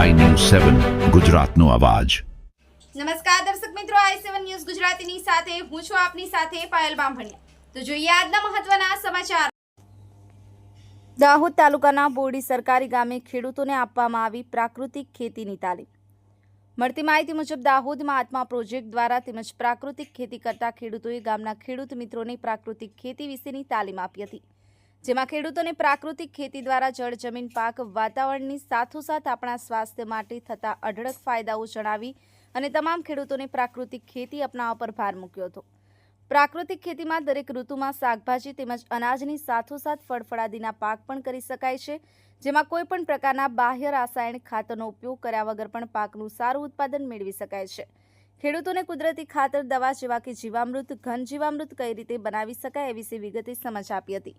સેવન ગુજરાતનો અવાજ. નમસ્કાર દર્શક મિત્રો આઈ સેવન ન્યૂઝ ગુજરાતીની સાથે, હું છું આપની સાથે પાયલ બામભણિયા. તો જોઈએ આજના મહત્વના સમાચાર. દાહોદ તાલુકાના બોરડી સરકારી ગામે ખેડૂતોને આપવામાં આવી પ્રાકૃતિક ખેતીની તાલીમ. મળતી માહિતી મુજબ, દાહોદમાં આત્મા પ્રોજેક્ટ દ્વારા તેમજ પ્રાકૃતિક ખેતી કરતા ખેડૂતોએ ગામના ખેડૂત મિત્રોને પ્રાકૃતિક ખેતી વિશેની તાલીમ આપી હતી. જેમાં ખેડૂતોને પ્રાકૃતિક ખેતી દ્વારા જળ જમીન પાક વાતાવરણની સાથોસાથ આપણા સ્વાસ્થ્ય માટે થતા અઢળક ફાયદાઓ જણાવી અને તમામ ખેડૂતોને પ્રાકૃતિક ખેતી અપનાવવા પર ભાર મૂક્યો હતો. પ્રાકૃતિક ખેતીમાં દરેક ઋતુમાં શાકભાજી તેમજ અનાજની સાથોસાથ ફળફળાદીના પાક પણ કરી શકાય છે, જેમાં કોઈ પણ પ્રકારના બાહ્ય રાસાયણિક ખાતરનો ઉપયોગ કર્યા વગર પણ પાકનું સારું ઉત્પાદન મેળવી શકાય છે. ખેડૂતોને કુદરતી ખાતર, દવા જેવા કે જીવામૃત, ઘન જીવામૃત કઈ રીતે બનાવી શકાય એ વિશે વિગતે સમજ આપી હતી.